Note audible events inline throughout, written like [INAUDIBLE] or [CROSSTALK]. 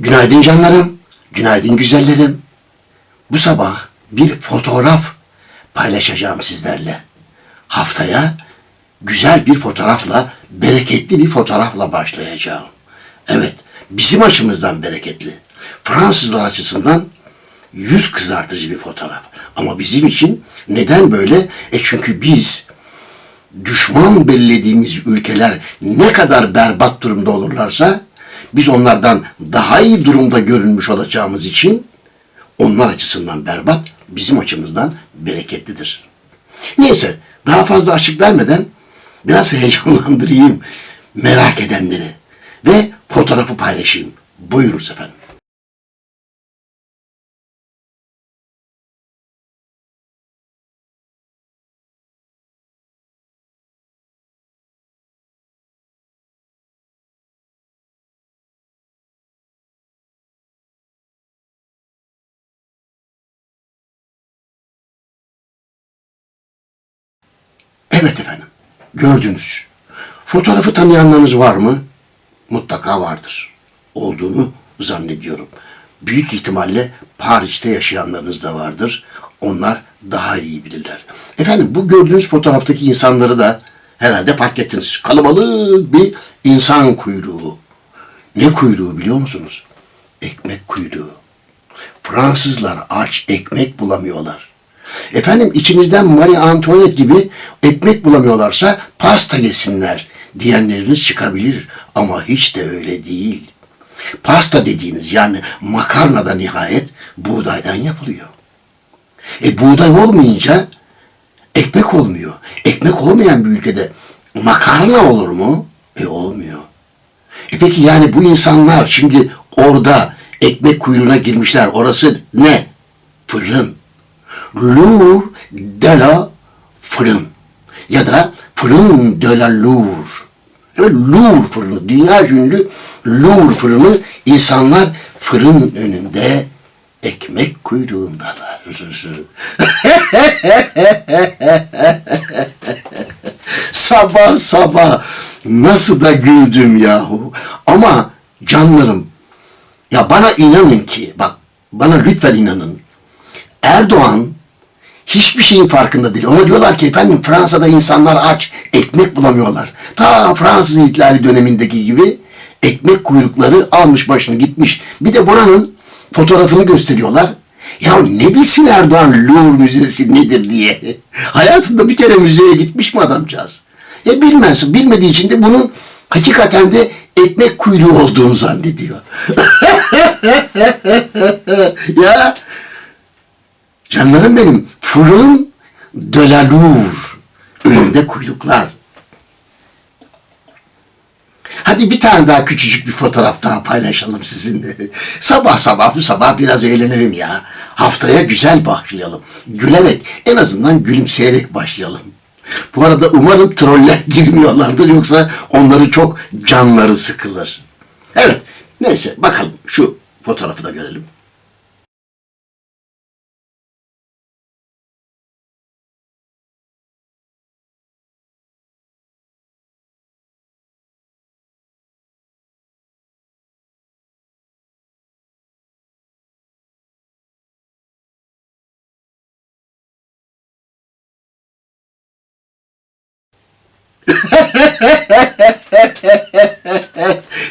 Günaydın canlarım, günaydın güzellerim. Bu sabah bir fotoğraf paylaşacağım sizlerle. Haftaya güzel bir fotoğrafla, bereketli bir fotoğrafla başlayacağım. Evet, bizim açımızdan bereketli. Fransızlar açısından yüz kızartıcı bir fotoğraf. Ama bizim için neden böyle? E çünkü biz düşman bellediğimiz ülkeler ne kadar berbat durumda olurlarsa biz onlardan daha iyi durumda görünmüş olacağımız için onlar açısından berbat, bizim açımızdan bereketlidir. Neyse, daha fazla açık vermeden biraz heyecanlandırayım merak edenleri ve fotoğrafı paylaşayım. Buyurunuz efendim. Evet efendim, gördünüz. Fotoğrafı tanıyanlarınız var mı? Mutlaka vardır. Olduğunu zannediyorum. Büyük ihtimalle Paris'te yaşayanlarınız da vardır. Onlar daha iyi bilirler. Efendim bu gördüğünüz fotoğraftaki insanları da herhalde fark ettiniz. Kalabalık bir insan kuyruğu. Ne kuyruğu biliyor musunuz? Ekmek kuyruğu. Fransızlar aç ekmek bulamıyorlar. Efendim içinizden Marie Antoinette gibi ekmek bulamıyorlarsa pasta yesinler diyenleriniz çıkabilir ama hiç de öyle değil. Pasta dediğiniz yani makarna da nihayet buğdaydan yapılıyor. E buğday olmayınca ekmek olmuyor. Ekmek olmayan bir ülkede makarna olur mu? E olmuyor. E peki yani bu insanlar şimdi orada ekmek kuyruğuna girmişler. Orası ne? Fırın. Louvre de la fırın. Ya da fırın de la Louvre. Evet, fırını, dünya ünlü Louvre fırını insanlar fırın önünde ekmek kuyruğundalar. [LAUGHS] sabah sabah nasıl da güldüm yahu. Ama canlarım ya bana inanın ki bak bana lütfen inanın. Erdoğan hiçbir şeyin farkında değil. Ona diyorlar ki efendim Fransa'da insanlar aç, ekmek bulamıyorlar. Ta Fransız ihtilali dönemindeki gibi ekmek kuyrukları almış başını gitmiş. Bir de buranın fotoğrafını gösteriyorlar. Ya ne bilsin Erdoğan Louvre Müzesi nedir diye. [LAUGHS] Hayatında bir kere müzeye gitmiş mi adamcağız? Ya bilmez. Bilmediği için de bunun hakikaten de ekmek kuyruğu olduğunu zannediyor. [LAUGHS] ya Canlarım benim fırın de la Louvre. Önünde kuyruklar. Hadi bir tane daha küçücük bir fotoğraf daha paylaşalım sizinle. Sabah sabah bu sabah biraz eğlenelim ya. Haftaya güzel başlayalım. Gülerek en azından gülümseyerek başlayalım. Bu arada umarım troller [LAUGHS] girmiyorlardır yoksa onları çok canları sıkılır. Evet neyse bakalım şu fotoğrafı da görelim.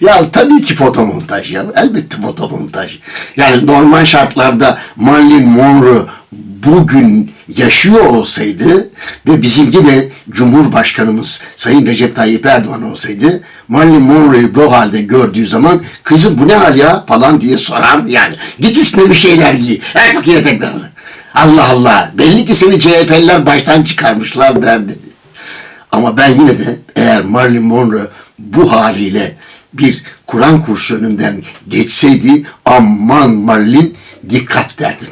Ya tabii ki fotomontaj ya. Elbette fotomontaj. Yani normal şartlarda Marilyn Monroe bugün yaşıyor olsaydı ve bizim yine Cumhurbaşkanımız Sayın Recep Tayyip Erdoğan olsaydı Marilyn Monroe'yu bu halde gördüğü zaman kızım bu ne hal ya falan diye sorardı yani. Git üstüne bir şeyler giy. Fakir eteklerini. Allah Allah. Belli ki seni CHP'liler baştan çıkarmışlar derdi. Ama ben yine de eğer Marilyn Monroe bu haliyle bir Kur'an kursu önünden geçseydi aman Marilyn dikkat derdim.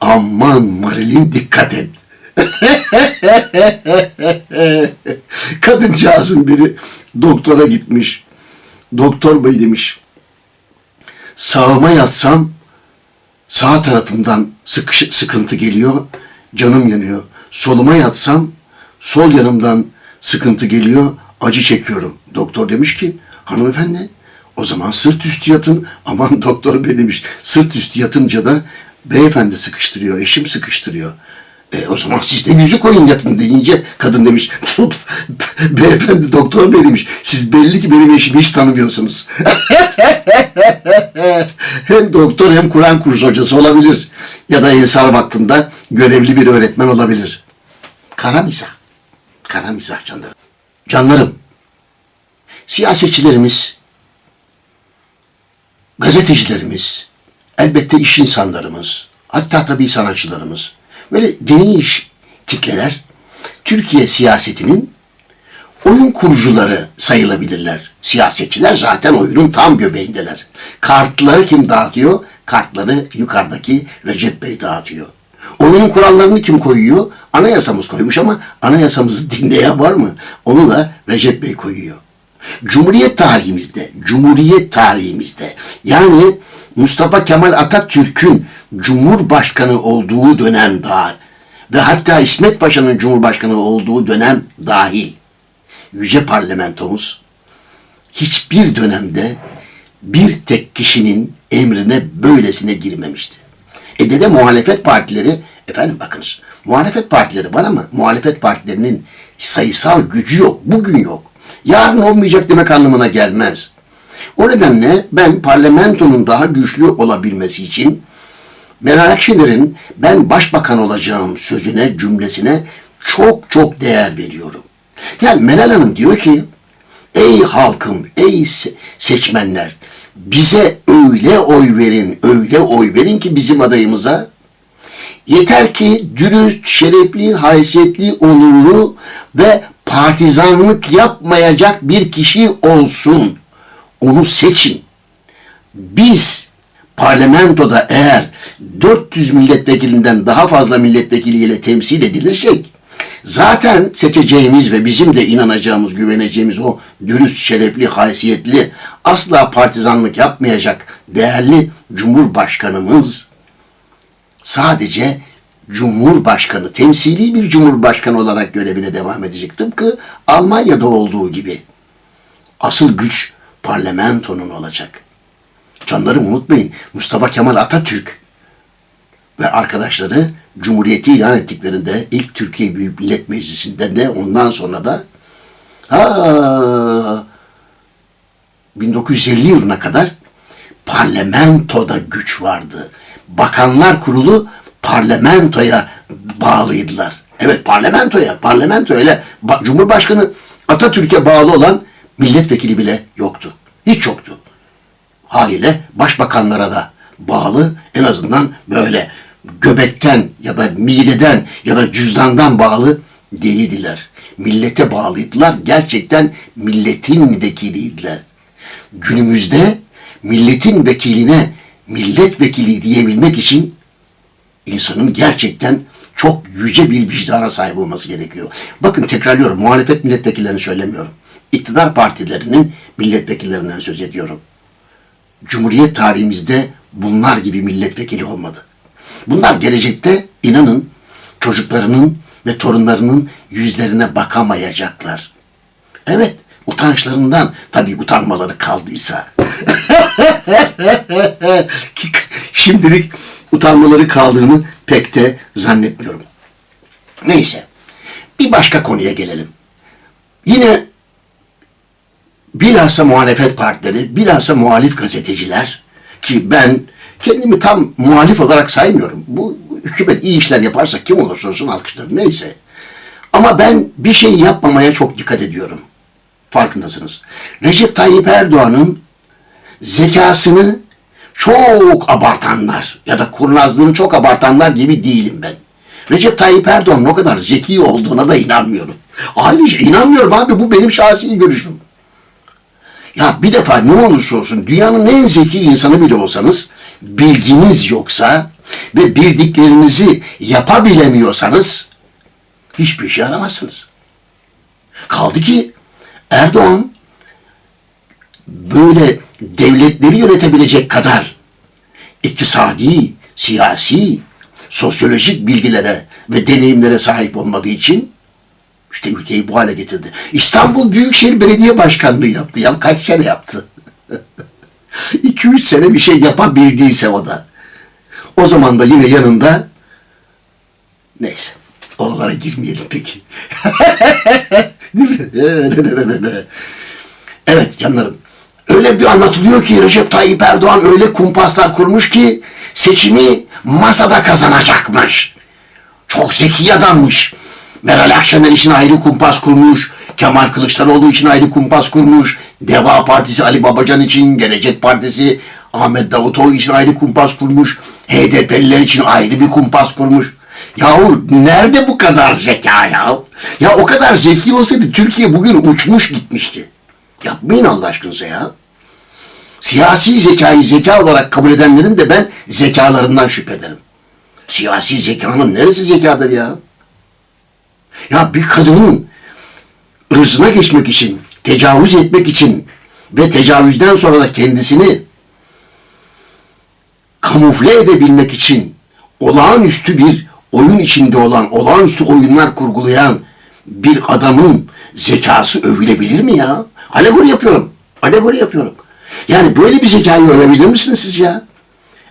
Aman Marilyn dikkat et. [LAUGHS] Kadıncağızın biri doktora gitmiş. Doktor bey demiş. Sağıma yatsam sağ tarafımdan sıkış, sıkıntı geliyor. Canım yanıyor. Soluma yatsam sol yanımdan sıkıntı geliyor. Acı çekiyorum. Doktor demiş ki hanımefendi O zaman sırt üstü yatın. [LAUGHS] Aman doktor bey demiş. Sırt üstü yatınca da beyefendi sıkıştırıyor, eşim sıkıştırıyor. E, o zaman siz de yüzü koyun yatın deyince kadın demiş. [LAUGHS] beyefendi doktor bey demiş. Siz belli ki benim eşimi hiç tanımıyorsunuz. [LAUGHS] hem doktor hem Kur'an kursu hocası olabilir. Ya da Ensar Vakfı'nda görevli bir öğretmen olabilir. Kara mizah. Kara mizah canlarım. Canlarım. Siyasetçilerimiz, gazetecilerimiz, elbette iş insanlarımız, hatta tabii sanatçılarımız, böyle geniş kitleler Türkiye siyasetinin oyun kurucuları sayılabilirler. Siyasetçiler zaten oyunun tam göbeğindeler. Kartları kim dağıtıyor? Kartları yukarıdaki Recep Bey dağıtıyor. Oyunun kurallarını kim koyuyor? Anayasamız koymuş ama anayasamızı dinleyen var mı? Onu da Recep Bey koyuyor. Cumhuriyet tarihimizde, Cumhuriyet tarihimizde yani Mustafa Kemal Atatürk'ün Cumhurbaşkanı olduğu dönem daha ve hatta İsmet Paşa'nın Cumhurbaşkanı olduğu dönem dahil Yüce Parlamentomuz hiçbir dönemde bir tek kişinin emrine böylesine girmemişti. E de muhalefet partileri, efendim bakınız, muhalefet partileri var ama muhalefet partilerinin sayısal gücü yok, bugün yok. Yarın olmayacak demek anlamına gelmez. O nedenle ben parlamentonun daha güçlü olabilmesi için Meral Akşener'in ben başbakan olacağım sözüne, cümlesine çok çok değer veriyorum. Yani Meral Hanım diyor ki, ey halkım, ey se- seçmenler, bize öyle oy verin, öyle oy verin ki bizim adayımıza, yeter ki dürüst, şerefli, haysiyetli, onurlu ve partizanlık yapmayacak bir kişi olsun. Onu seçin. Biz parlamentoda eğer 400 milletvekilinden daha fazla milletvekiliyle temsil edilirsek zaten seçeceğimiz ve bizim de inanacağımız, güveneceğimiz o dürüst, şerefli, haysiyetli, asla partizanlık yapmayacak değerli Cumhurbaşkanımız sadece Cumhurbaşkanı, temsili bir Cumhurbaşkanı olarak görevine devam edecek. Tıpkı Almanya'da olduğu gibi. Asıl güç parlamentonun olacak. Canlarım unutmayın Mustafa Kemal Atatürk ve arkadaşları Cumhuriyeti ilan ettiklerinde ilk Türkiye Büyük Millet Meclisi'nde de ondan sonra da ha, 1950 yılına kadar parlamentoda güç vardı. Bakanlar Kurulu parlamentoya bağlıydılar. Evet parlamentoya, parlamento öyle Ba- Cumhurbaşkanı Atatürk'e bağlı olan milletvekili bile yoktu. Hiç yoktu haliyle başbakanlara da bağlı en azından böyle göbekten ya da mideden ya da cüzdandan bağlı değildiler. Millete bağlıydılar. Gerçekten milletin vekiliydiler. Günümüzde milletin vekiline milletvekili diyebilmek için insanın gerçekten çok yüce bir vicdana sahip olması gerekiyor. Bakın tekrarlıyorum muhalefet milletvekillerini söylemiyorum. İktidar partilerinin milletvekillerinden söz ediyorum. Cumhuriyet tarihimizde bunlar gibi milletvekili olmadı. Bunlar gelecekte inanın çocuklarının ve torunlarının yüzlerine bakamayacaklar. Evet, utançlarından tabii utanmaları kaldıysa. [LAUGHS] Şimdilik utanmaları kaldığını pek de zannetmiyorum. Neyse, bir başka konuya gelelim. Yine bilhassa muhalefet partileri, bilhassa muhalif gazeteciler ki ben kendimi tam muhalif olarak saymıyorum. Bu hükümet iyi işler yaparsa kim olursa olsun alkışlarım neyse. Ama ben bir şey yapmamaya çok dikkat ediyorum. Farkındasınız. Recep Tayyip Erdoğan'ın zekasını çok abartanlar ya da kurnazlığını çok abartanlar gibi değilim ben. Recep Tayyip Erdoğan'ın o kadar zeki olduğuna da inanmıyorum. Ayrıca inanmıyorum abi bu benim şahsi görüşüm. Ya bir defa ne olursa olsun dünyanın en zeki insanı bile olsanız bilginiz yoksa ve bildiklerinizi yapabilemiyorsanız hiçbir şey yaramazsınız. Kaldı ki Erdoğan böyle devletleri yönetebilecek kadar iktisadi, siyasi, sosyolojik bilgilere ve deneyimlere sahip olmadığı için işte ülkeyi bu hale getirdi. İstanbul Büyükşehir Belediye Başkanlığı yaptı ya. Kaç sene yaptı? [LAUGHS] 2 üç sene bir şey yapabildiyse o da. O zaman da yine yanında neyse oralara girmeyelim peki. [LAUGHS] Mi? evet canlarım. Öyle bir anlatılıyor ki Recep Tayyip Erdoğan öyle kumpaslar kurmuş ki seçimi masada kazanacakmış. Çok zeki adammış. Meral Akşener için ayrı kumpas kurmuş. Kemal Kılıçdaroğlu için ayrı kumpas kurmuş. Deva Partisi Ali Babacan için, Gelecek Partisi Ahmet Davutoğlu için ayrı kumpas kurmuş. HDP'liler için ayrı bir kumpas kurmuş. Yahu nerede bu kadar zeka ya? Ya o kadar zeki olsaydı Türkiye bugün uçmuş gitmişti. Yapmayın Allah aşkınıza ya. Siyasi zekayı zeka olarak kabul edenlerin de ben zekalarından şüphe ederim. Siyasi zekanın neresi zekadır ya? Ya bir kadının ırzına geçmek için, tecavüz etmek için ve tecavüzden sonra da kendisini kamufle edebilmek için olağanüstü bir oyun içinde olan, olağanüstü oyunlar kurgulayan bir adamın zekası övülebilir mi ya? Alegori yapıyorum. Alegori yapıyorum. Yani böyle bir zekayı övebilir misiniz siz ya?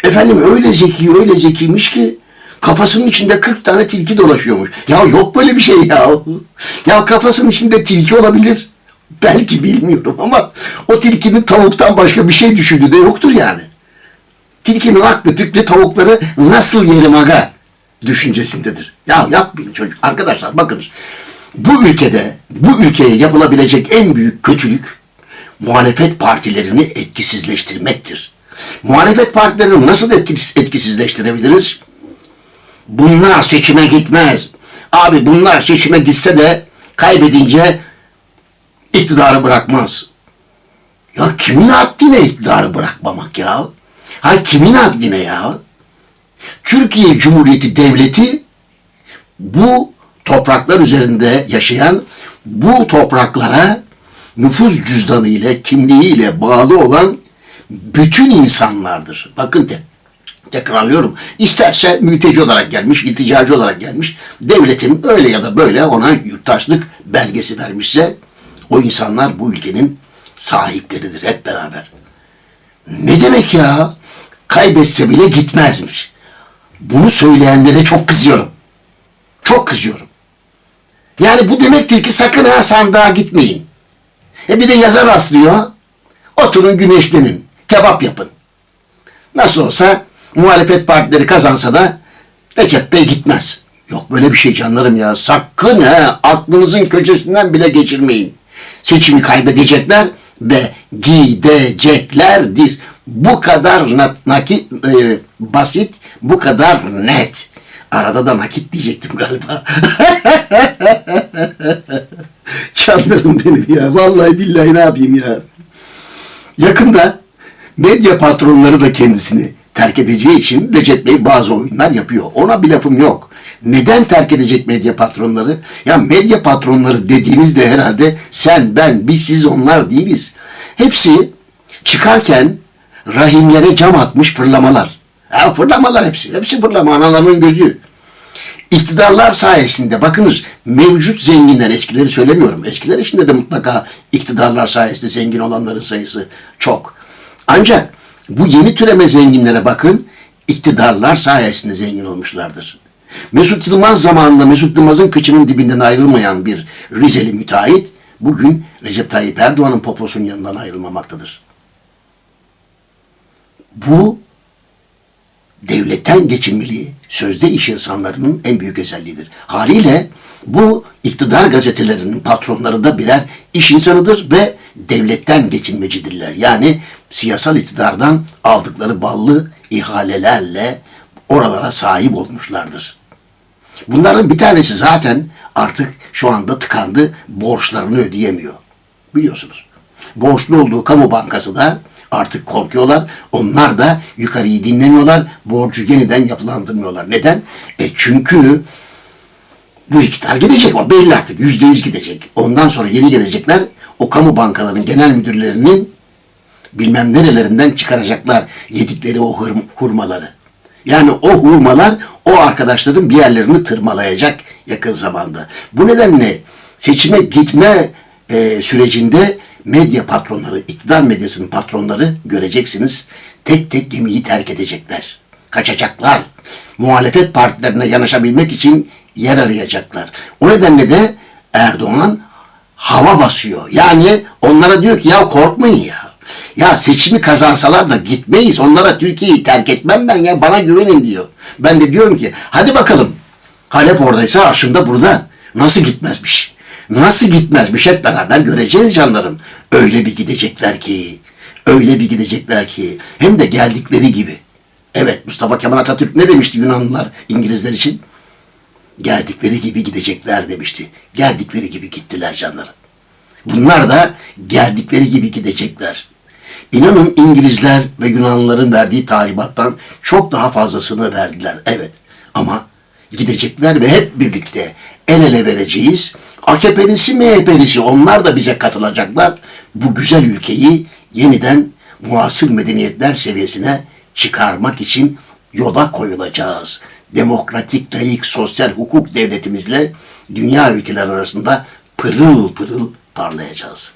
Efendim öyle zeki, öyle zekiymiş ki kafasının içinde 40 tane tilki dolaşıyormuş. Ya yok böyle bir şey ya. Ya kafasının içinde tilki olabilir. Belki bilmiyorum ama o tilkinin tavuktan başka bir şey düşündüğü de yoktur yani. Tilkinin aklı fikri tavukları nasıl yerim aga düşüncesindedir. Ya yapmayın çocuk. Arkadaşlar bakınız. Bu ülkede, bu ülkeye yapılabilecek en büyük kötülük muhalefet partilerini etkisizleştirmektir. Muhalefet partilerini nasıl etkisiz- etkisizleştirebiliriz? Bunlar seçime gitmez. Abi bunlar seçime gitse de kaybedince iktidarı bırakmaz. Ya kimin haddine iktidarı bırakmamak ya? Ha kimin haddine ya? Türkiye Cumhuriyeti Devleti bu topraklar üzerinde yaşayan bu topraklara nüfuz cüzdanı ile kimliğiyle bağlı olan bütün insanlardır. Bakın te- tekrarlıyorum. İsterse mülteci olarak gelmiş, ilticacı olarak gelmiş, devletin öyle ya da böyle ona yurttaşlık belgesi vermişse o insanlar bu ülkenin sahipleridir hep beraber. Ne demek ya? Kaybetse bile gitmezmiş. Bunu söyleyenlere çok kızıyorum. Çok kızıyorum. Yani bu demektir ki sakın ha sandığa gitmeyin. E bir de yaza rastlıyor. Oturun güneşlenin. Kebap yapın. Nasıl olsa muhalefet partileri kazansa da Recep Bey gitmez. Yok böyle bir şey canlarım ya. Sakın ha aklınızın köşesinden bile geçirmeyin. Seçimi kaybedecekler ve gideceklerdir. Bu kadar na- nakit e, basit, bu kadar net. Arada da nakit diyecektim galiba. [LAUGHS] Canlarım benim ya. Vallahi billahi ne yapayım ya. Yakında medya patronları da kendisini terk edeceği için Recep Bey bazı oyunlar yapıyor. Ona bir lafım yok. Neden terk edecek medya patronları? Ya medya patronları dediğinizde herhalde sen, ben, biz, siz, onlar değiliz. Hepsi çıkarken rahimlere cam atmış fırlamalar. Ya fırlamalar hepsi. Hepsi fırlama. Analarının gözü. İktidarlar sayesinde bakınız mevcut zenginler eskileri söylemiyorum. Eskiler içinde de mutlaka iktidarlar sayesinde zengin olanların sayısı çok. Ancak bu yeni türeme zenginlere bakın iktidarlar sayesinde zengin olmuşlardır. Mesut Yılmaz zamanında Mesut Yılmaz'ın kıçının dibinden ayrılmayan bir Rizeli müteahhit bugün Recep Tayyip Erdoğan'ın poposunun yanından ayrılmamaktadır. Bu devletten geçinmeli sözde iş insanlarının en büyük özelliğidir. Haliyle bu iktidar gazetelerinin patronları da birer iş insanıdır ve devletten geçinmecidirler. Yani siyasal iktidardan aldıkları ballı ihalelerle oralara sahip olmuşlardır. Bunların bir tanesi zaten artık şu anda tıkandı, borçlarını ödeyemiyor. Biliyorsunuz. Borçlu olduğu kamu bankası da artık korkuyorlar. Onlar da yukarıyı dinlemiyorlar. Borcu yeniden yapılandırmıyorlar. Neden? E çünkü bu iktidar gidecek. O belli artık. Yüzde yüz gidecek. Ondan sonra yeni gelecekler o kamu bankalarının genel müdürlerinin bilmem nerelerinden çıkaracaklar yedikleri o hurmaları. Yani o hurmalar o arkadaşların bir yerlerini tırmalayacak yakın zamanda. Bu nedenle seçime gitme e, sürecinde medya patronları, iktidar medyasının patronları göreceksiniz. Tek tek gemiyi terk edecekler. Kaçacaklar. Muhalefet partilerine yanaşabilmek için yer arayacaklar. O nedenle de Erdoğan hava basıyor. Yani onlara diyor ki ya korkmayın ya. Ya seçimi kazansalar da gitmeyiz. Onlara Türkiye'yi terk etmem ben ya. Bana güvenin diyor. Ben de diyorum ki hadi bakalım. Halep oradaysa aşım da burada. Nasıl gitmezmiş? Nasıl gitmezmiş hep beraber göreceğiz canlarım. Öyle bir gidecekler ki. Öyle bir gidecekler ki. Hem de geldikleri gibi. Evet Mustafa Kemal Atatürk ne demişti Yunanlılar İngilizler için? Geldikleri gibi gidecekler demişti. Geldikleri gibi gittiler canlarım. Bunlar da geldikleri gibi gidecekler. İnanın İngilizler ve Yunanlıların verdiği talimattan çok daha fazlasını verdiler. Evet ama gidecekler ve hep birlikte el ele vereceğiz. AKP'lisi MHP'lisi onlar da bize katılacaklar. Bu güzel ülkeyi yeniden muasır medeniyetler seviyesine çıkarmak için yola koyulacağız. Demokratik, layık, sosyal hukuk devletimizle dünya ülkeler arasında pırıl pırıl parlayacağız.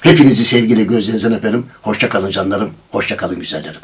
Hepinizi sevgiyle gözlerinizden öperim. Hoşça kalın canlarım. Hoşça kalın güzellerim.